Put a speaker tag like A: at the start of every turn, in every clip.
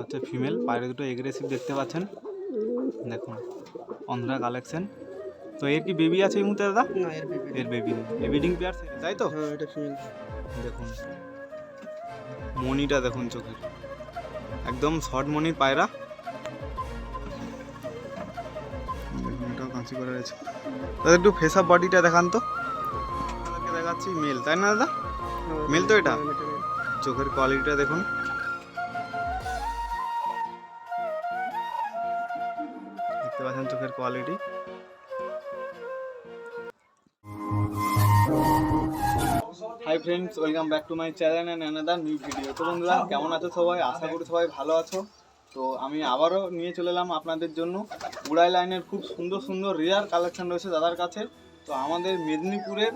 A: হচ্ছে ফিমেল পায়রা দুটো এগ্রেসিভ দেখতে পাচ্ছেন। দেখুন অন্ধ্রা কালেকশন তো এর কি বেবি আছে এই মুহূর্তে দাদা?
B: না এর বেবি
A: এর বেবি এবিডিং পেয়ার তাই তো?
B: হ্যাঁ এটা ফিমেল
A: দেখুন মনিটা দেখুন চোখের একদম শর্ট মনির পায়রা। এটাও কাঁচি করে রয়েছে। দাদা একটু ফেস আপ বডিটা দেখান তো। দেখাচ্ছি মেল তাই না দাদা? মেল তো এটা? চোখের কোয়ালিটিটা দেখুন। Quality hi friends welcome back to my channel and another new video তো বন্ধুরা, কেমন আছো সবাই? আশা করি সবাই ভালো আছো। তো আমি আবারও নিয়ে চলে এলাম আপনাদের জন্য উড়াই লাইনের খুব সুন্দর সুন্দর রেয়ার কালেকশন রয়েছে দাদার কাছে। তো আমাদের মেদিনীপুরের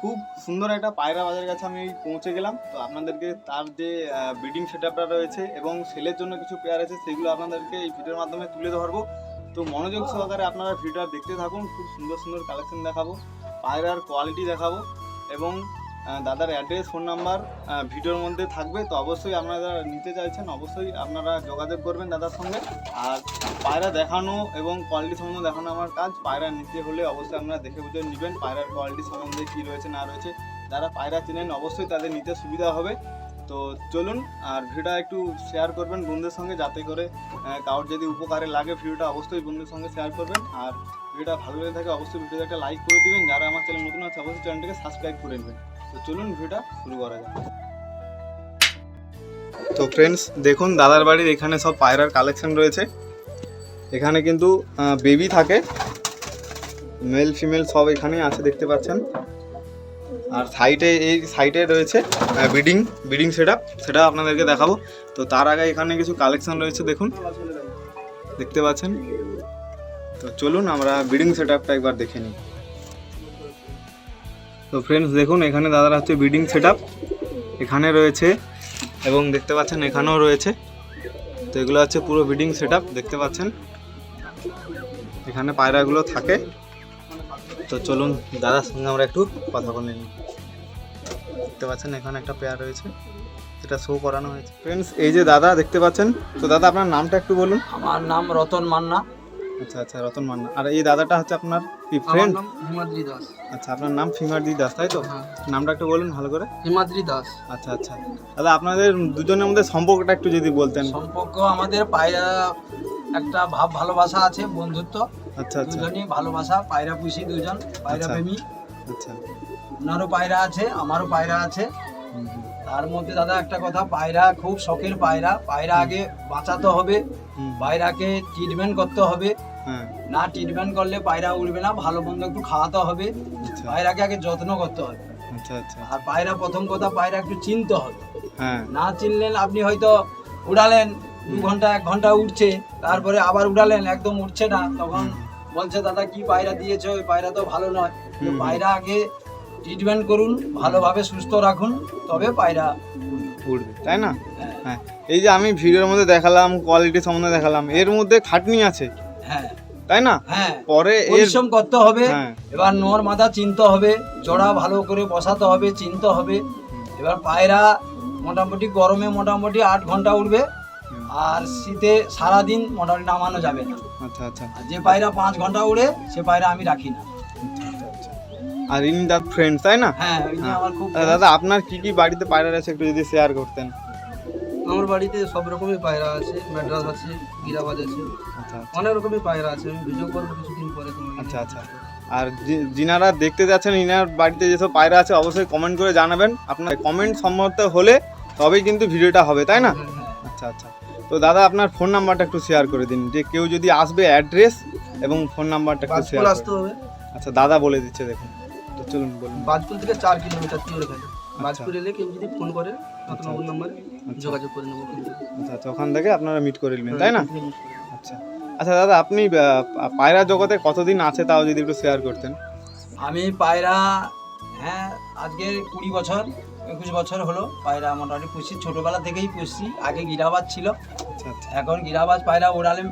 A: খুব সুন্দর একটা পায়রা বাজারের কাছে আমি পৌঁছে গেলাম। তো আপনাদেরকে তার যে ব্রিডিং সেট রয়েছে এবং সেলের জন্য কিছু পেয়ার আছে, সেগুলো আপনাদেরকে এই ভিডিওর মাধ্যমে তুলে ধরবো। তো মনোযোগ সহকারে আপনারা ভিডিওটা দেখতে থাকুন, খুব সুন্দর সুন্দর কালেকশন দেখাবো পায়রার কোয়ালিটি দেখাবো এবং দাদার অ্যাড্রেস ফোন নাম্বার ভিডিওর মধ্যে থাকবে। তো অবশ্যই আপনারা নিতে চাইছেন, অবশ্যই আপনারা যোগাযোগ করবেন দাদার সঙ্গে। আর পায়রা দেখানো এবং কোয়ালিটি সম্বন্ধে দেখানো আমার কাজ। পায়রা নিতে হলে অবশ্যই আপনারা দেখে বুঝে নেবেন পায়রার কোয়ালিটি সম্বন্ধে কী রয়েছে, না রয়েছে। যারা পায়রা চেনেন, অবশ্যই তাদের নিতে সুবিধা হবে। তো চলুন, আর ভিডিওটা একটু শেয়ার করবেন বন্ধুদের সঙ্গে, যাতে করে কারোর যদি উপকারে লাগে ভিডিওটা, অবশ্যই বন্ধুদের সঙ্গে শেয়ার করবেন। আর ভিডিওটা ভালো লেগে থাকে, অবশ্যই ভিডিওতে একটা লাইক করে দিবেন। যারা আমার চ্যানেল নতুন আছে, অবশ্যই চ্যানেলটাকে সাবস্ক্রাইব করে নেবেন। তো চলুন, ভিডিওটা শুরু করা যাক। তো ফ্রেন্ডস দেখুন, দাদার বাড়ির এখানে সব পায়রার কালেকশন রয়েছে। এখানে কিন্তু বেবি থাকে। মেল ফিমেল সব এখানেই আছে, দেখতে পাচ্ছেন। আর সাইডে এই সাইডে রয়েছে ব্রিডিং বিডিং সেট সেটা আপনাদেরকে দেখাবো। তো তার আগে এখানে কিছু কালেকশন রয়েছে, দেখুন। দেখতে পাচ্ছেন? তো চলুন আমরা বিডিং সেট একবার দেখে নিই। তো ফ্রেন্ডস দেখুন, এখানে দাদার হচ্ছে বিডিং সেট এখানে রয়েছে, এবং দেখতে পাচ্ছেন, এখানেও রয়েছে। তো এগুলো হচ্ছে পুরো বিডিং সেট দেখতে পাচ্ছেন? এখানে পায়রাগুলো থাকে। তো চলুন, দাদার সঙ্গে আমরা একটু কথা বলে নিই। দেখতে পাচ্ছেন এখানে একটা পেয়ার রয়েছে যেটা শো করানো হয়েছে। ফ্রেন্ডস এই যে দাদা দেখতে পাচ্ছেন? তো দাদা আপনার নামটা একটু বলুন।
B: আমার নাম রতন মান্না।
A: আচ্ছা আচ্ছা রতন মান্না। আর এই দাদাটা হচ্ছে আপনার কি ফ্রেন্ড
B: হিমাদ্রি দাস।
A: আচ্ছা আপনার নাম ফিঙ্গারদি দাস তাই তো?
B: হ্যাঁ।
A: নামটা একটু বলুন ভালো করে।
B: হিমাদ্রি দাস।
A: আচ্ছা আচ্ছা। দাদা আপনাদের দুজনের মধ্যে সম্পর্কটা একটু যদি বলতেন।
B: সম্পর্ক আমাদের পায়রা একটা ভাব ভালোবাসা আছে বন্ধুত্ব।
A: আচ্ছা আচ্ছা।
B: দুজনই ভালোবাসা পায়রা পুষি দুজন পায়রা
A: আচ্ছা।
B: প্রেমী।
A: আচ্ছা।
B: ওনারও পায়রা আছে আমারও পায়রা আছে। তার মধ্যে দাদা একটা কথা পায়রা খুব শখের পায়রা। পায়রা আগে বাঁচাতে হবে পায়রাকে ট্রিটমেন্ট করতে হবে।
A: হ্যাঁ।
B: না ট্রিটমেন্ট করলে পায়রা উড়বে না ভালো মন্দ একটু খাওয়াতে হবে।
A: আচ্ছা।
B: পায়রাকে আগে যত্ন করতে হবে।
A: আচ্ছা আচ্ছা।
B: আর পায়রা প্রথম কথা পায়রা একটু চিনতে হবে।
A: হ্যাঁ।
B: না চিনলেন আপনি হয়তো উড়ালেন দু ঘণ্টা এক ঘণ্টা উঠছে তারপরে আবার উড়ালেন একদম উঠছে না। তখন বলছে দাদা কি পায়রা দিয়েছে? ওই পায়রা তো ভালো নয়। পায়রা আগে ট্রিটমেন্ট করুন ভালোভাবে সুস্থ রাখুন তবে পায়রা
A: উঠবে তাই না?
B: হ্যাঁ,
A: হ্যাঁ এই যে আমি ভিডিওর মধ্যে দেখালাম কোয়ালিটি সম্বন্ধে দেখালাম এর মধ্যে খাটনি আছে
B: হ্যাঁ।
A: তাই না?
B: হ্যাঁ
A: পরে
B: পরিশ্রম করতে হবে
A: হ্যাঁ।
B: এবার নোর মাথা চিনতে হবে জোড়া ভালো করে বসাতে হবে চিনতে হবে। এবার পায়রা মোটামুটি গরমে মোটামুটি আট ঘণ্টা উঠবে আর শীতে সারাদিন মোটামুটি নামানো যাবে না।
A: আচ্ছা আচ্ছা।
B: যে পায়রা পাঁচ ঘণ্টা উড়ে সে পায়রা আমি রাখি না।
A: আর ইনি দাদ ফ্রেন্ড তাই না?
B: হ্যাঁ
A: হ্যাঁ। দাদা আপনার কি কি বাড়িতে পায়রা আছে একটু যদি শেয়ার করতেন?
C: আমার বাড়িতে সব রকমের পায়রা আছে ম্যাড্রাস আছে গিরাবাজ আছে।
A: আচ্ছা আচ্ছা।
C: অনেক রকমের পায়রা আছে আমি ভিডিও করব কিছুদিন পরে
A: আচ্ছা আচ্ছা। আর যিনারা দেখতে যাচ্ছেন ইনার বাড়িতে যেসব পায়রা আছে অবশ্যই কমেন্ট করে জানাবেন। আপনার কমেন্ট সম্মত হলে তবেই কিন্তু ভিডিওটা হবে তাই না?
C: হ্যাঁ।
A: আচ্ছা আচ্ছা। তো দাদা আপনার ফোন নাম্বারটা একটু শেয়ার করে দিন যে কেউ যদি আসবে অ্যাড্রেস এবং ফোন নাম্বারটা একটু শেয়ার
C: আসতে হবে।
A: আচ্ছা দাদা বলে দিচ্ছে দেখুন। তো চলুন বলুন।
C: বাজপুর থেকে চার কিলোমিটার দূরে
A: আচ্ছা।
C: বাজপুর এলে কেউ যদি ফোন করে নতুন নতুন নাম্বারে যোগাযোগ করে নেব
A: আচ্ছা আচ্ছা ওখান থেকে আপনারা মিট করে নেবেন তাই না? আচ্ছা। আচ্ছা দাদা আপনি পায়রা জগতে কতদিন আছে তাও যদি একটু শেয়ার করতেন?
B: আমি পায়রা হ্যাঁ আজকে কুড়ি বছর একুশ বছর হলো পায়রা মোটামুটি পুষছি। ছোটোবেলা থেকেই পুষছি আগে গিরাবাজ ছিল।
A: আচ্ছা আচ্ছা।
B: এখন গিরাবাজ পায়রা ওড়ালে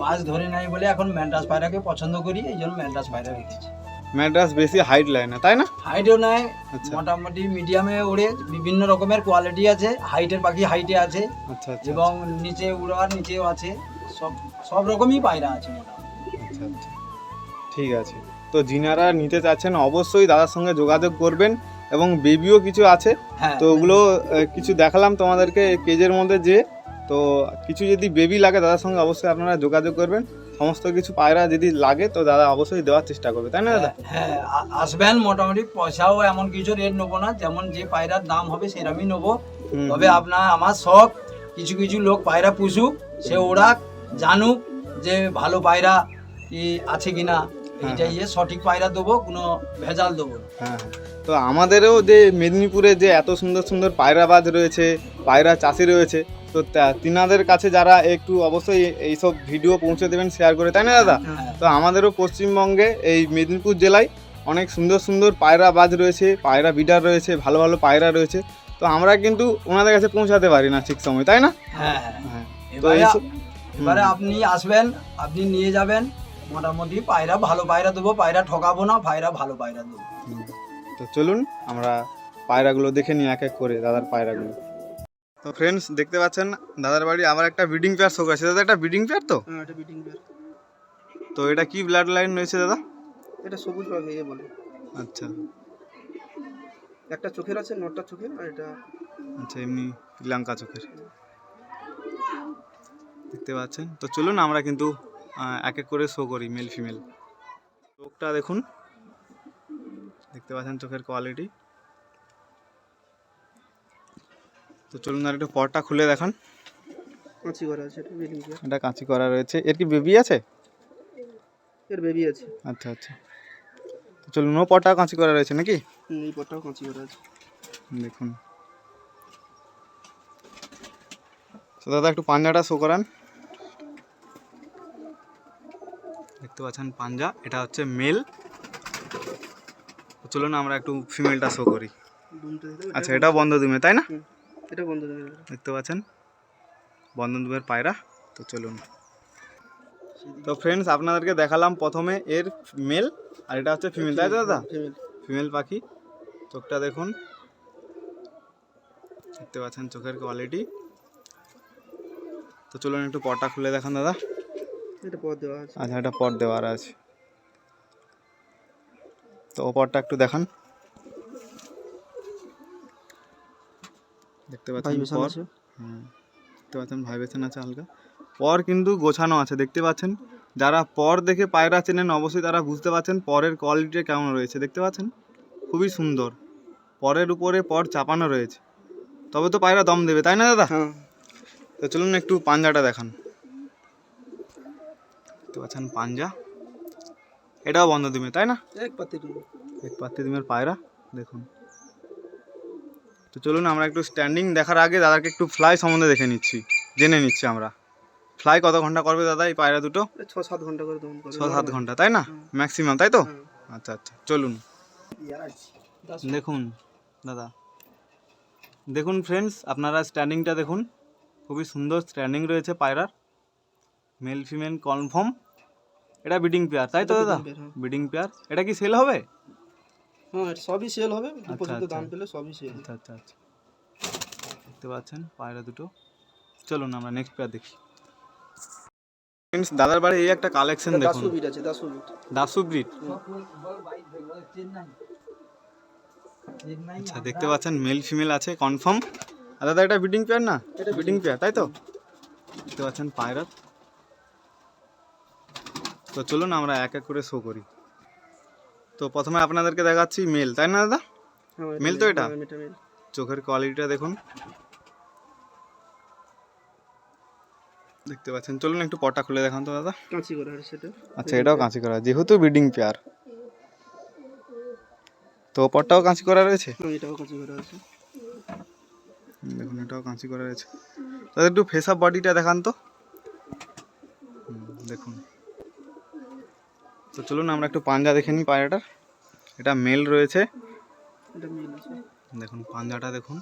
B: বাস ধরে নাই বলে এখন ম্যান্ডাস পায়রাকে পছন্দ করি এই জন্য ম্যান্ডাস পায়রা রেখেছি।
A: ম্যাড্রাস বেশি হাইট লায় না তাই না?
B: হাইটও নেয়
A: আচ্ছা।
B: মোটামুটি মিডিয়ামে ওড়ে বিভিন্ন রকমের কোয়ালিটি আছে হাইটের পাখি হাইটে আছে
A: আচ্ছা আচ্ছা।
B: এবং নিচে উড়ার নিচেও আছে সব সব রকমই পায়রা আছে মোটামুটি।
A: আচ্ছা আচ্ছা। ঠিক আছে। তো যিনারা নিতে চাচ্ছেন অবশ্যই দাদার সঙ্গে যোগাযোগ করবেন এবং বেবিও কিছু আছে।
B: হ্যাঁ।
A: তো ওগুলো কিছু দেখালাম তোমাদেরকে কেজের মধ্যে যে তো কিছু যদি বেবি লাগে দাদার সঙ্গে অবশ্যই আপনারা যোগাযোগ করবেন। সমস্ত কিছু পায়রা যদি লাগে তো দাদা অবশ্যই দেওয়ার চেষ্টা করবে তাই না দাদা?
B: হ্যাঁ আসবেন মোটামুটি পয়সাও এমন কিছু রেট নেব না যেমন যে পায়রার দাম হবে সেরকমই নেব। তবে আপনার আমার শখ কিছু কিছু লোক পায়রা পুষুক সে ওড়াক জানুক যে ভালো পায়রা কি আছে কিনা এইটাই ইয়ে সঠিক পায়রা দেবো কোনো ভেজাল দেবো
A: হ্যাঁ হ্যাঁ। তো আমাদেরও যে মেদিনীপুরে যে এত সুন্দর সুন্দর পায়রাবাজ রয়েছে পায়রা চাষি রয়েছে তো তিনাদের কাছে যারা একটু অবশ্যই এইসব ভিডিও পৌঁছে দেবেন শেয়ার করে তাই না দাদা?
B: হ্যাঁ
A: তো আমাদেরও পশ্চিমবঙ্গে এই মেদিনীপুর জেলায় অনেক সুন্দর সুন্দর পায়রা বাজ রয়েছে পায়রা বিডার রয়েছে ভালো ভালো পায়রা রয়েছে। তো আমরা কিন্তু ওনাদের কাছে পৌঁছাতে পারি না ঠিক সময় তাই না?
B: হ্যাঁ হ্যাঁ।
A: হ্যাঁ তো
B: এবারে আপনি আসবেন আপনি নিয়ে যাবেন মোটামুটি পায়রা ভালো পায়রা দেবো পায়রা ঠকাবো না পায়রা ভালো পায়রা দেবো।
A: তো চলুন আমরা পায়রাগুলো দেখে নিই এক এক করে দাদার পায়রাগুলো। তো ফ্রেন্ডস দেখতে পাচ্ছেন দাদার বাড়ি আবার একটা ব্রিডিং পেয়ার শোক আছে। দাদা একটা ব্রিডিং পেয়ার তো?
C: হ্যাঁ এটা
A: তো এটা কি ব্লাড লাইন রয়েছে দাদা?
C: এটা সবুজ পাখি এ বলে।
A: আচ্ছা।
C: একটা চোখের আছে নটা চোখের আর এটা
A: আচ্ছা এমনি লঙ্কা চোখের। দেখতে পাচ্ছেন? তো চলুন আমরা কিন্তু এক এক করে শো করি মেল ফিমেল চোখটা দেখুন। দেখতে পাচ্ছেন চোখের কোয়ালিটি তো চলুন আর একটু পরটা খুলে দেখান।
C: কাঁচি করা আছে এটা
A: কাঁচি করা রয়েছে। এর কি বেবি আছে?
C: এর বেবি আছে।
A: আচ্ছা আচ্ছা। তো চলুন ও পরটা কাঁচি করা রয়েছে নাকি?
C: এই পরটাও কাঁচি করা আছে।
A: দেখুন। তো দাদা একটু পাঞ্জাটা শো করান। দেখতে পাচ্ছেন পাঞ্জা এটা হচ্ছে মেল। চলুন আমরা একটু ফিমেলটা শো করি। আচ্ছা এটাও বন্ধ দুমে তাই না?
C: এটা বন্ধ দেবে
A: দেখতে পাচ্ছেন? বন্ধন দুমের পায়রা। তো চলুন। তো ফ্রেন্ডস আপনাদেরকে দেখালাম প্রথমে এর মেল আর এটা হচ্ছে ফিমেল তাই তো দাদা?
C: ফিমেল
A: পাখি। চোখটা দেখুন। দেখতে পাচ্ছেন চোখের কোয়ালিটি তো চলুন একটু পটটা খুলে দেখান দাদা।
C: এটা পর দেওয়া আছে।
A: আচ্ছা এটা পট দেওয়ার আছে। তো ও পটটা একটু দেখান। দেখতে পাচ্ছেন পর। হুম দেখতে পাচ্ছেন ভাইব্রেশন আছে হালকা। পর কিন্তু গোছানো আছে দেখতে পাচ্ছেন? যারা পর দেখে পায়রা চেনেন অবশ্যই তারা বুঝতে পারছেন পরের কোয়ালিটি কেমন রয়েছে দেখতে পাচ্ছেন? খুবই সুন্দর। পরের উপরে পর চাপানো রয়েছে। তবে তো পায়রা দম দেবে তাই না দাদা?
C: হ্যাঁ।
A: তো চলুন একটু পাঞ্জাটা দেখান। দেখতে পাচ্ছেন পাঞ্জা। এটাও বন্ধ দিবে তাই না?
C: এক পাতি টুকু
A: এক পাত্তি ডিমের পায়রা দেখুন। তো চলুন আমরা একটু স্ট্যান্ডিং দেখার আগে দাদাকে একটু ফ্লাই সম্বন্ধে দেখে নিচ্ছি জেনে নিচ্ছি আমরা। ফ্লাই কত ঘণ্টা করবে দাদা এই পায়রা দুটো?
C: ছ সাত ঘণ্টা করে
A: ছ সাত ঘণ্টা তাই না? ম্যাক্সিমাম তাই তো? আচ্ছা আচ্ছা চলুন। দেখুন দাদা। দেখুন ফ্রেন্ডস আপনারা স্ট্যান্ডিংটা দেখুন। খুবই সুন্দর স্ট্যান্ডিং রয়েছে পায়রার। মেল ফিমেল কনফার্ম এটা বিডিং পেয়ার তাই তো দাদা। বিডিং পেয়ার এটা কি সেল হবে?
C: হ্যাঁ সবই সেল হবে। দু
A: আচ্ছা, আচ্ছা।
C: দাম পেলে সবই সেল
A: আচ্ছা আচ্ছা আচ্ছা। দেখতে পাচ্ছেন পায়রা দুটো। চলুন আমরা নেক্সট পেয়ার দেখি। Friends, দাদার বাড়ি এই একটা কালেকশন দেখুন।
C: দাসু বিট আছে দাসু বিট
A: দাসু ব্রিড আচ্ছা দেখতে পাচ্ছেন মেল ফিমেল আছে কনফার্ম আর দাদা এটা বিডিং পেয়ার না? বিডিং পেয়ার তাই তো? দেখতে পাচ্ছেন পায়রা। তো চলুন আমরা এক এক করে শো করি। তো প্রথমে আপনাদেরকে দেখাচ্ছি মেল তাই না দাদা?
C: হ্যাঁ
A: মেল তো এটা? চোখের কোয়ালিটিটা দেখুন। দেখতে পাচ্ছেন। চলুন একটু পটা খুলে দেখান তো দাদা।
C: কাঁচি করা আছে সেটা।
A: আচ্ছা এটাও কাঁচি করা। যেহেতু ব্রিডিং পেয়ার তো পটটাও কাঁচি করা রয়েছে?
C: হ্যাঁ এটাও কাঁচি করা আছে।
A: দেখুন এটাও কাঁচি করা রয়েছে। তাদের একটু ফেস আপ বডিটা দেখান তো। দেখুন। তো চলুন আমরা একটু পাঞ্জা দেখে নিই পায়রাটার। এটা মেল রয়েছে। দেখুন পাঞ্জাটা দেখুন।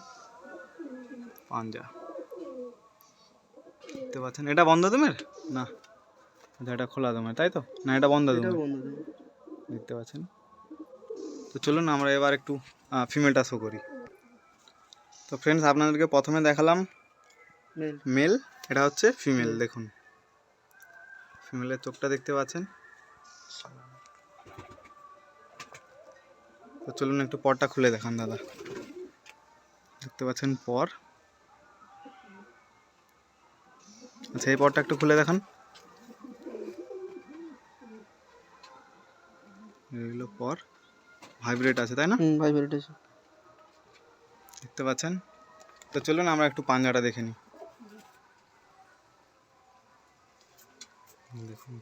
A: পাঞ্জা। দেখতে পাচ্ছেন? এটা বন্ধ দমের না। আচ্ছা এটা খোলা দমের তাই তো? না এটা বন্ধ দমের দেখতে পাচ্ছেন? তো চলুন আমরা এবার একটু ফিমেলটা শো করি। তো ফ্রেন্ডস আপনাদেরকে প্রথমে দেখালাম
C: মেল।
A: মেল। এটা হচ্ছে ফিমেল দেখুন। ফিমেলের চোখটা দেখতে পাচ্ছেন? তো চলুন একটু পরটা খুলে দেখান দাদা। দেখতে পাচ্ছেন পর। আচ্ছা এই পরটা একটু খুলে দেখান। এগুলো পর। ভাইব্রেট আছে তাই না?
C: ভাইব্রেট আছে।
A: দেখতে পাচ্ছেন? তো চলুন আমরা একটু পাঞ্জাটা দেখে নিই। দেখুন।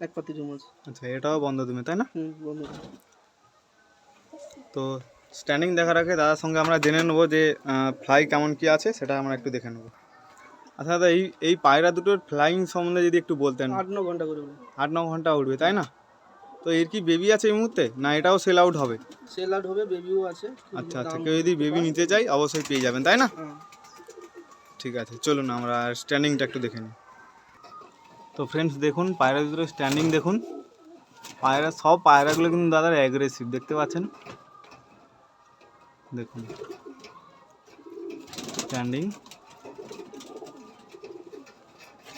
C: এক পাতি আছে
A: আচ্ছা এটাও বন্ধ তুমি তাই না?
C: বন্ধ।
A: তো স্ট্যান্ডিং দেখার আগে দাদার সঙ্গে আমরা জেনে নেব যে ফ্লাই কেমন কি আছে সেটা আমরা একটু দেখে নেব। আচ্ছা দাদা এই এই পায়রা দুটোর ফ্লাইং সম্বন্ধে যদি একটু বলতেন।
C: আট ন ঘণ্টা করে
A: আট ন ঘণ্টা উঠবে তাই না? তো এর কি বেবি আছে এই মুহূর্তে? না এটাও সেল আউট হবে?
C: সেল আউট হবে বেবিও আছে।
A: আচ্ছা আচ্ছা কেউ যদি বেবি নিতে চাই অবশ্যই পেয়ে যাবেন তাই না?
C: হ্যাঁ।
A: ঠিক আছে চলুন আমরা স্ট্যান্ডিংটা একটু দেখে নিই। তো ফ্রেন্ডস দেখুন পায়রা দুটো স্ট্যান্ডিং দেখুন। পায়রা সব পায়রাগুলো কিন্তু দাদার অ্যাগ্রেসিভ দেখতে পাচ্ছেন? দেখুন। স্ট্যান্ডিং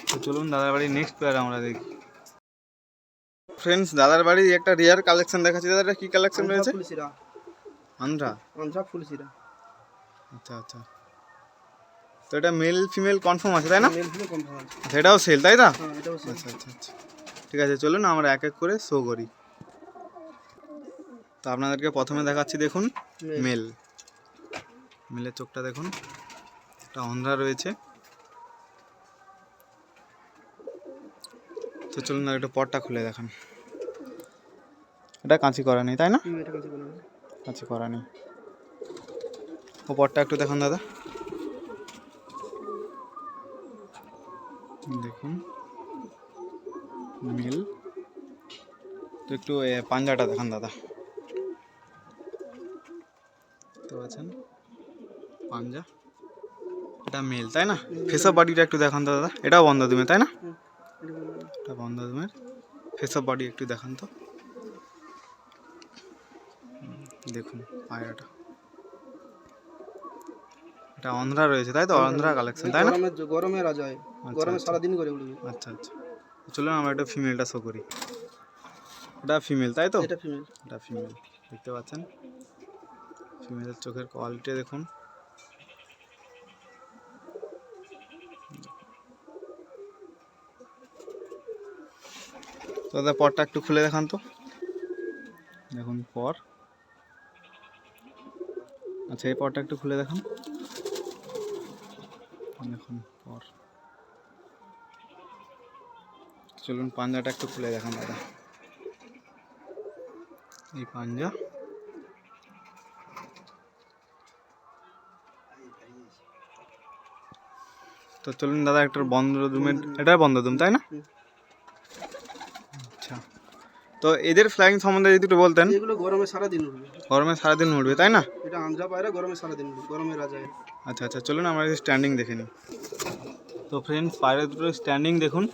A: তো চলুন দাদার বাড়ির নেক্সট পেয়ার আমরা দেখি। ফ্রেন্ডস দাদার বাড়ির একটা রেয়ার কালেকশন দেখাচ্ছি। দাদা এটা কি কালেকশন রয়েছে? আন্ধ্রা
C: আন্ধ্রা ফুলসিরা
A: আচ্ছা আচ্ছা। তো এটা মেল ফিমেল কনফার্ম আছে তাই না? সেটাও সেল তাই না
C: হ্যাঁ
A: আচ্ছা আচ্ছা আচ্ছা। ঠিক আছে চলুন আমরা এক এক করে শো করি। তো আপনাদেরকে প্রথমে দেখাচ্ছি দেখুন
C: মেল।
A: মেল মেলের চোখটা দেখুন একটা অন্ধ্রা রয়েছে। তো চলুন আর একটু পটটা খুলে দেখান। এটা কাঁচি করা নেই তাই না। কাঁচি করা নেই। ও পটটা একটু দেখান দাদা দেখুন মিল তো একটু পাঞ্জাটা দেখান দাদা। তো আছেন? পাঞ্জা? এটা মেল তাই না? ফেসঅপ বডিটা একটু দেখান তো দাদা। এটাও বন্ধ তুমি তাই না?
C: এটা
A: বন্ধ তুমের ফেসঅপ বডি একটু দেখান তো। দেখুন পায়রাটা। এটা অন্ধ্রা রয়েছে তাই তো? অন্ধ্রা কালেকশন তাই না?
C: গরমে গরমে রাজা হয়। গরমে
A: আচ্ছা।
C: সারাদিন করে উঠবে
A: আচ্ছা আচ্ছা। চলুন আমরা একটা ফিমেলটা শো করি। এটা ফিমেল তাই তো?
C: এটা ফিমেল
A: এটা ফিমেল দেখতে পাচ্ছেন? ফিমেলের চোখের কোয়ালিটি দেখুন। তো দাদা পরটা একটু খুলে দেখান তো। দেখুন পর আচ্ছা এই পরটা একটু খুলে দেখান। দেখুন পর চলুন পাঞ্জাটা একটু খুলে দেখান দাদা। এই পাঞ্জা তো চলুন দাদা একটা বন্ধ রুমের এটা বন্ধ রুম তাই না? আচ্ছা। তো এদের ফ্লাইং সম্বন্ধে যদি একটু বলতেন।
C: এগুলো গরমে সারাদিন উঠবে
A: গরমে সারাদিন উঠবে তাই না?
C: এটা আন্ধ্রা পায়রা গরমে সারাদিন উঠবে গরমে রাজা
A: আচ্ছা আচ্ছা চলুন আমরা স্ট্যান্ডিং দেখে নিই। তো ফ্রেন্ডস পায়রা দুটো স্ট্যান্ডিং দেখুন।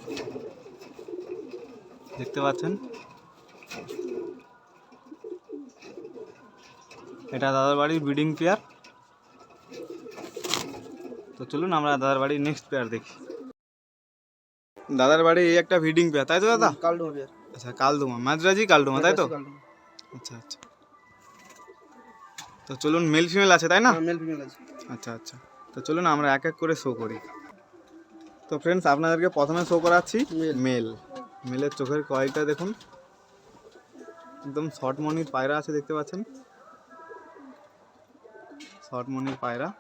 A: দেখতে পাচ্ছেন? এটা দাদার বাড়ির ব্রিডিং পেয়ার তো চলুন আমরা দাদার বাড়ির নেক্সট পেয়ার দেখি। দাদার বাড়ি এই একটা ব্রিডিং পেয়ার তাই তো দাদা? আচ্ছা কালদুমা মাদ্রাজি কালদুমা তাই তো? আচ্ছা আচ্ছা। তো চলুন মেল ফিমেল আছে তাই না?
C: মেল ফিমেল আছে।
A: আচ্ছা আচ্ছা। তো চলুন আমরা এক এক করে শো করি। তো ফ্রেন্ডস আপনাদেরকে প্রথমে শো করাচ্ছি মেল মেলের চোখের কোয়ালিটিটা দেখুন। একদম শর্ট মনির পায়রা আছে দেখতে পাচ্ছেন? শর্ট মনির পায়রা।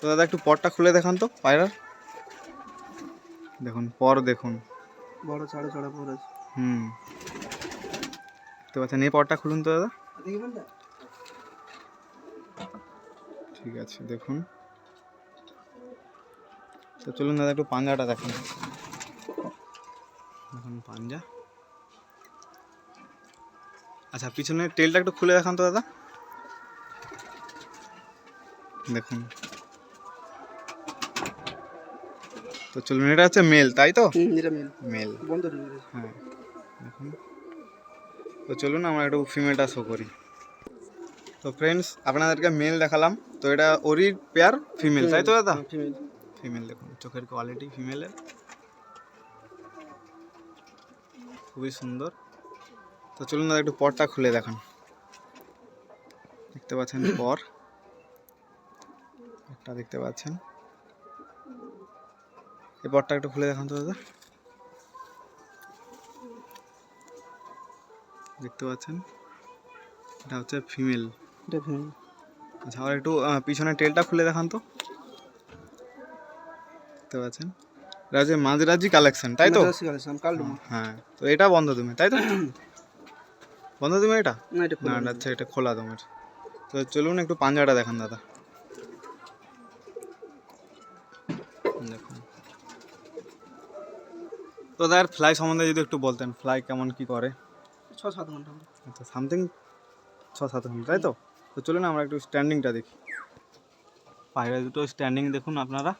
A: তো দাদা একটু পরটা খুলে দেখান তো পায়রার। দেখুন পর দেখুন।
C: বড় ছাড়া ছাড়া পর আছে।
A: হুম। তো পাচ্ছেন এই পরটা খুলুন তো দাদা। ঠিক আছে দেখুন। তো চলুন দাদা একটু পাঞ্জাটা দেখুন। দেখুন পাঞ্জা। আচ্ছা পিছনের টেলটা একটু খুলে দেখান তো দাদা। দেখুন। তো চলুন এটা হচ্ছে মেল তাই তো?
C: এটা মেল।
A: হ্যাঁ দেখুন। তো চলুন আমরা একটু ফিমেলটা শো করি। তো ফ্রেন্ডস আপনাদেরকে মেল দেখালাম। তো এটা ওরির পেয়ার ফিমেল তাই তো দাদা?
C: ফিমেল
A: ফিমেল দেখুন চোখের কোয়ালিটি ফিমেলের খুবই সুন্দর। তো চলুন দাদা একটু পরটা খুলে দেখান। দেখতে পাচ্ছেন পর। পরটা দেখতে পাচ্ছেন। এই পরটা একটু খুলে দেখান তো দাদা। দেখতে পাচ্ছেন? এটা হচ্ছে ফিমেল।
C: এটা ফিমেল।
A: আচ্ছা আর একটু আহ, পিছনের টেলটা খুলে দেখান তো। দেখতে পাচ্ছেন? এটা হচ্ছে মাঝরাজি কালেকশন তাই তো? হ্যাঁ। তো এটা বন্ধ তুমি তাই তো? বন্ধ তুমি এটা?
C: না এটা
A: না এটা আচ্ছা এটা খোলা তোমার তো চলুন একটু পাঞ্জাটা দেখান দাদা। তো দাদার ফ্লাই সম্বন্ধে যদি একটু বলতেন ফ্লাই কেমন কি করে?
C: ছ সাত ঘণ্টা।
A: আচ্ছা সামথিং ছ সাত ঘণ্টা তাই তো? তো চলুন আমরা একটু স্ট্যান্ডিংটা দেখি। পায়রা দুটো স্ট্যান্ডিং দেখুন আপনারা।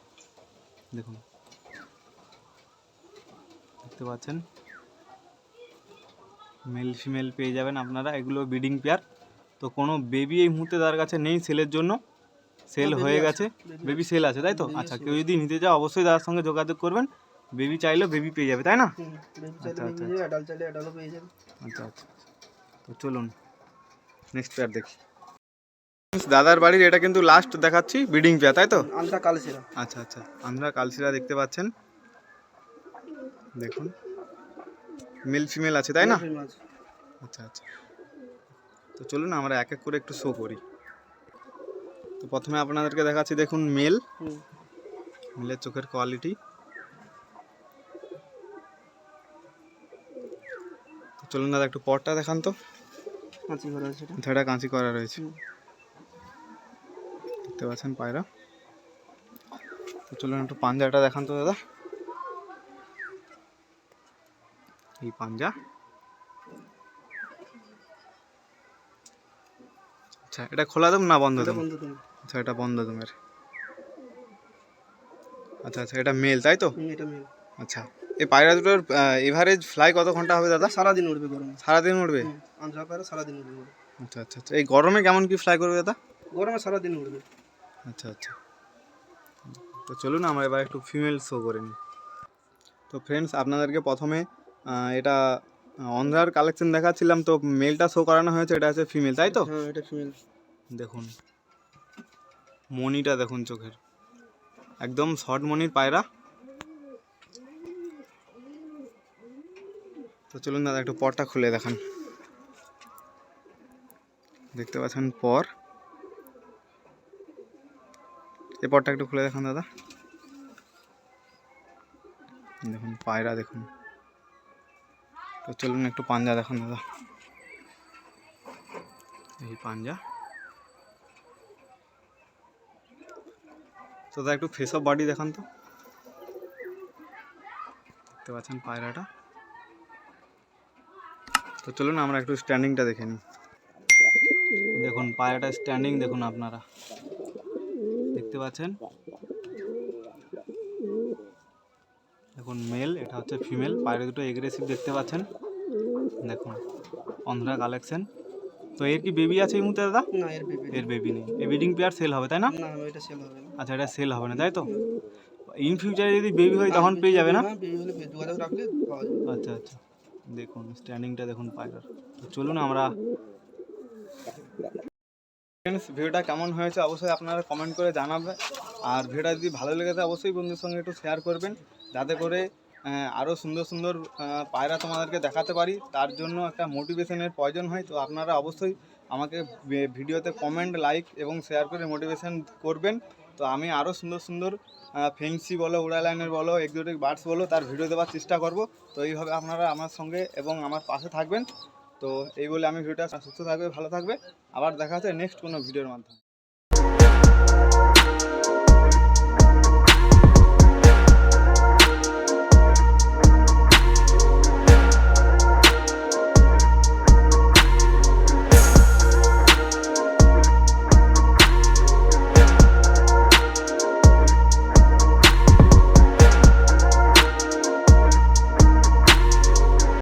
A: দেখুন। দেখতে পাচ্ছেন? মেল ফিমেল পেয়ে যাবেন আপনারা। এগুলো ব্রিডিং পেয়ার তো কোনো বেবি এই মুহূর্তে তার কাছে নেই সেলের জন্য। সেল হয়ে গেছে। বেবি সেল আছে। তাই তো? আচ্ছা কেউ যদি নিতে চায় অবশ্যই তার সঙ্গে যোগাযোগ করবেন। বেবি চাইলেও বেবি পেয়ে যাবে তাই না? আচ্ছা, আচ্ছা,
C: চাইলে পেয়ে যাবে।
A: আচ্ছা আচ্ছা তো চলুন নেক্সট পেয়ার দেখি। দাদার বাড়ির এটা কিন্তু লাস্ট দেখাচ্ছি ব্রিডিং পেয়ার তাই তো?
C: কালসেরা
A: আচ্ছা আচ্ছা আন্ধ্রা কালসিরা দেখতে পাচ্ছেন। দেখুন। মেল ফিমেল আছে তাই না? আচ্ছা আচ্ছা। তো চলুন আমরা এক এক করে একটু শো করি। তো প্রথমে আপনাদেরকে দেখাচ্ছি দেখুন মেল মেলের চোখের কোয়ালিটি চলুন দাদা একটু পরটা দেখান তো।
C: কাঁচি ঘর আছে এটা।
A: কাঁচি করা রয়েছে। দেখতে পাচ্ছেন পায়রা। তো চলুন একটু পাঞ্জাটা দেখান তো দাদা। এই পাঞ্জা। আচ্ছা এটা খোলা দেব না বন্ধ দেব
C: তুমি
A: আচ্ছা এটা বন্ধ তোমার আচ্ছা আচ্ছা এটা মেল তাই তো?
C: এটা মেল।
A: আচ্ছা। এই পায়রা দুটোর এভারেজ ফ্লাই কত ঘণ্টা হবে দাদা?
C: সারাদিন উঠবে গরমে।
A: সারাদিন উঠবে
C: হুম, আন্দ্রা পায়রা সারাদিন উঠবে
A: আচ্ছা আচ্ছা আচ্ছা। এই গরমে কেমন কি ফ্লাই করবে দাদা?
C: গরমে সারাদিন উঠবে
A: আচ্ছা আচ্ছা। তো চলুন আমরা এবার একটু ফিমেল শো করে নিই। তো ফ্রেন্ডস আপনাদেরকে প্রথমে এটা অন্ধ্রার কালেকশন দেখাচ্ছিলাম। তো মেলটা শো করানো হয়েছে এটা হচ্ছে ফিমেল তাই তো?
C: হ্যাঁ এটা ফিমেল
A: দেখুন। মনিটা দেখুন চোখের। একদম শর্ট মনির পায়রা। তো চলুন দাদা, একটু পরটা খুলে দেখান। দেখতে পাচ্ছেন পর। এই পরটা একটু খুলে দেখান দাদা। দেখুন, পায়রা দেখুন। তো চলুন একটু পাঞ্জা দেখান দাদা। এই পাঞ্জা। তো দাদা, একটু ফেস অফ বডি দেখান তো। দেখতে পাচ্ছেন পায়রাটা। তো চলুন আমরা একটু স্ট্যান্ডিংটা দেখে নিই। দেখুন পায়রাটা স্ট্যান্ডিং দেখুন আপনারা। দেখতে পাচ্ছেন? দেখুন মেল এটা হচ্ছে ফিমেল পায়রা দুটো এগ্রেসিভ দেখতে পাচ্ছেন। দেখুন অন্ধ্রা কালেকশন তো এর কি বেবি আছে এই মুহূর্তে দাদা?
C: না এর বেবি
A: এর বেবি নেই। এ ব্রিডিং পেয়ার সেল হবে তাই না?
C: না এটা সেল হবে না।
A: আচ্ছা এটা সেল হবে না তাই তো? ইন ফিউচারে যদি বেবি হয় তখন পেয়ে যাবে না?
C: বেবি হলে যোগাযোগ রাখলে পাওয়া যাবে।
A: আচ্ছা আচ্ছা। দেখুন স্ট্যান্ডিংটা দেখুন পায়রার তো চলুন আমরা ভিডিওটা কেমন হয়েছে অবশ্যই আপনারা কমেন্ট করে জানাবেন আর ভিডিওটা যদি ভালো লেগে থাকে, অবশ্যই বন্ধুর সঙ্গে একটু শেয়ার করবেন। যাতে করে আরও সুন্দর সুন্দর পায়রা তোমাদেরকে দেখাতে পারি। তার জন্য একটা মোটিভেশনের প্রয়োজন হয়। তো আপনারা অবশ্যই আমাকে ভিডিওতে কমেন্ট লাইক এবং শেয়ার করে মোটিভেশন করবেন। তো আমি আরও সুন্দর সুন্দর ফেন্সি বলো উড়া লাইনের বলো এক্সোটিক বার্ডস বলো, তার ভিডিও দেওয়ার চেষ্টা করব। তো এইভাবে আপনারা আমার সঙ্গে এবং আমার পাশে থাকবেন। তো এই বলে আমি ভিডিওটা সুস্থ থাকবে, ভালো থাকবে। আবার দেখা হচ্ছে নেক্সট কোনো ভিডিওর মাধ্যমে।